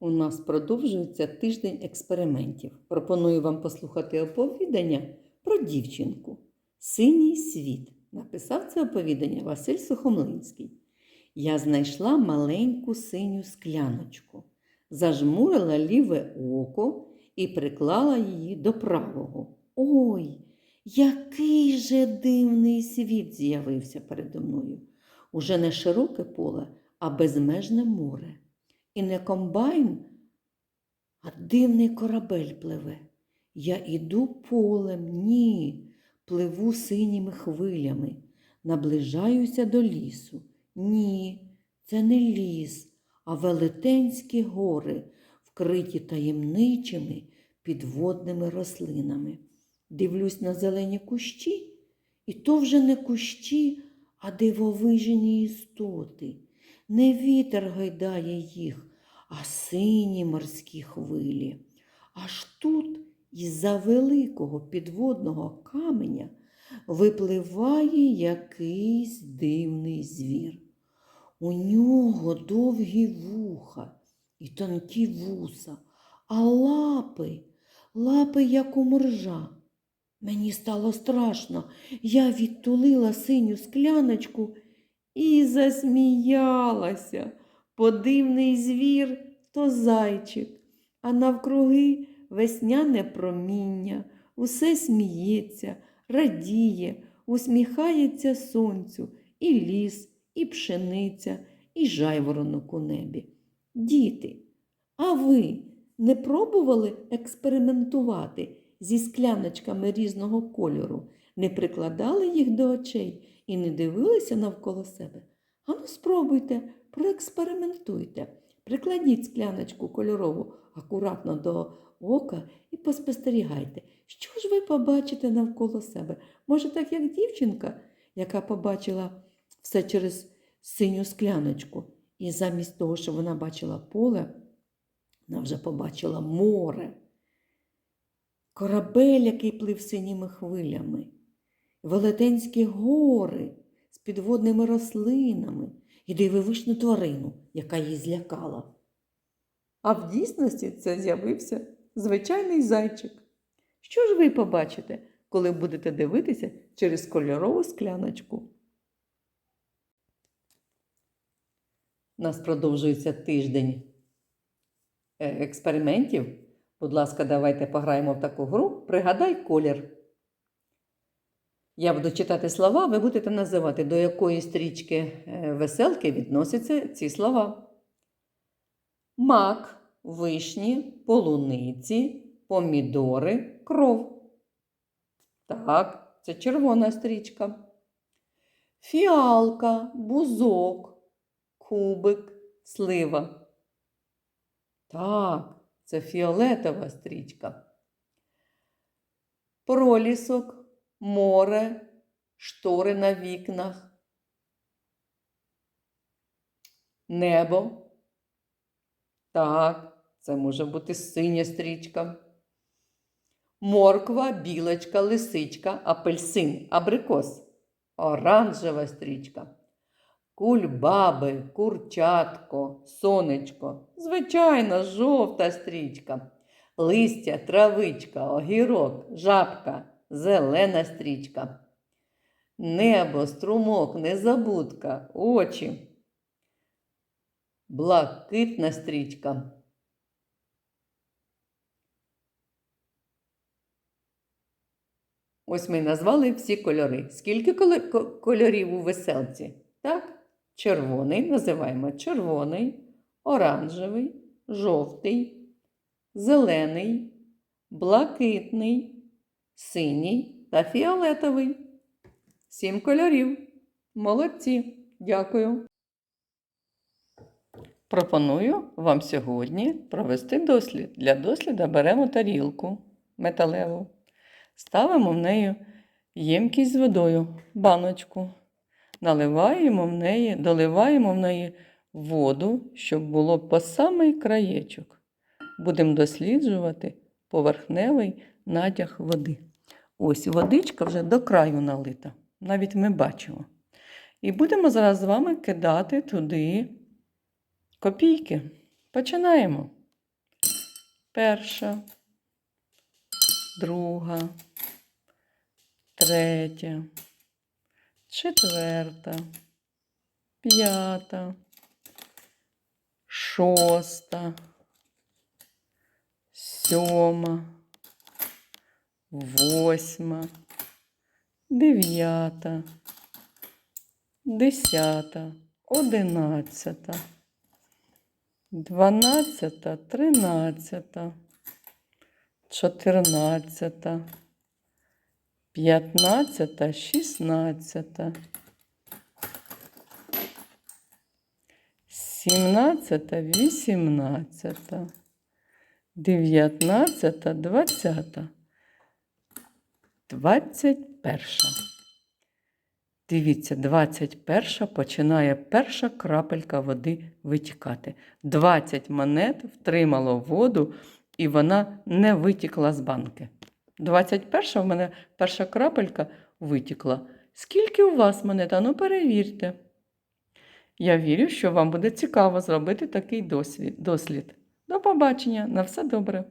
У нас продовжується тиждень експериментів. Пропоную вам послухати оповідання про дівчинку. Синій світ. Написав це оповідання Василь Сухомлинський. Я знайшла маленьку синю скляночку, зажмурила ліве око і приклала її до правого. Ой, який же дивний світ з'явився передо мною. Уже не широке поле, а безмежне море. І не комбайн, а дивний корабель пливе. Я іду полем, ні, пливу синіми хвилями, наближаюся до лісу. Ні, це не ліс, а велетенські гори, вкриті таємничими підводними рослинами. Дивлюсь на зелені кущі, і то вже не кущі, а дивовижні істоти. Не вітер гайдає їх, а сині морські хвилі. Аж тут із-за великого підводного каменя випливає якийсь дивний звір. У нього довгі вуха і тонкі вуса, а лапи, лапи, як у моржа. Мені стало страшно. Я відтулила синю скляночку і засміялася. Подивний звір то зайчик, а навкруги весняне проміння, усе сміється, радіє, усміхається сонцю, і ліс, і пшениця, і жайворонок у небі. Діти, а ви не пробували експериментувати зі скляночками різного кольору, не прикладали їх до очей і не дивилися навколо себе? Ану, спробуйте, проекспериментуйте. Прикладіть скляночку кольорову акуратно до ока і поспостерігайте, що ж ви побачите навколо себе. Може, так як дівчинка, яка побачила все через синю скляночку, і замість того, що вона бачила поле, вона вже побачила море, корабель, який плив синіми хвилями, велетенські гори з підводними рослинами і дивовижну тварину, яка її злякала. А в дійсності це з'явився звичайний зайчик. Що ж ви побачите, коли будете дивитися через кольорову скляночку? У нас продовжується тиждень е, експериментів. Будь ласка, давайте пограємо в таку гру. Пригадай колір. Я буду читати слова, ви будете називати, до якої стрічки е, веселки відносяться ці слова. Мак, вишні, полуниці, помідори, кров. Так, це червона стрічка. Фіалка, бузок, кубик, слива. Так, це фіолетова стрічка. Пролісок, море, штори на вікнах. Небо. Так, це може бути синя стрічка. Морква, білочка, лисичка, апельсин, абрикос. Оранжева стрічка. Кульбаби, курчатко, сонечко. Звичайна жовта стрічка. Листя, травичка, огірок, жабка, зелена стрічка. Небо, струмок, незабудка, очі. Блакитна стрічка. Ось ми назвали всі кольори. Скільки кольорів у веселці? Так? Червоний називаємо червоний, оранжевий, жовтий, зелений, блакитний, синій та фіолетовий. Сім кольорів. Молодці. Дякую. Пропоную вам сьогодні провести дослід. Для досліду беремо тарілку металеву, ставимо в неї ємкість з водою, баночку, наливаємо в неї, доливаємо в неї воду, щоб було по самий краєчок. Будемо досліджувати поверхневий натяг води. Ось водичка вже до краю налита. Навіть ми бачимо. І будемо зараз з вами кидати туди копійки. Починаємо. Перша, друга, третя, четверта, п'ята, шоста, сьома, восьма, дев'ята, десята, одинадцята, дванадцята, тринадцята, чотирнадцята, п'ятнадцята, шістнадцята, сімнадцята, вісімнадцята, дев'ятнадцята, двадцята, двадцять перша. Дивіться, 21 починає перша крапелька води витікати. 20 монет втримало воду, і вона не витікла з банки. 21 в мене перша крапелька витікла. Скільки у вас монет? Ану перевірте. Я вірю, що вам буде цікаво зробити такий дослід. До побачення, на все добре.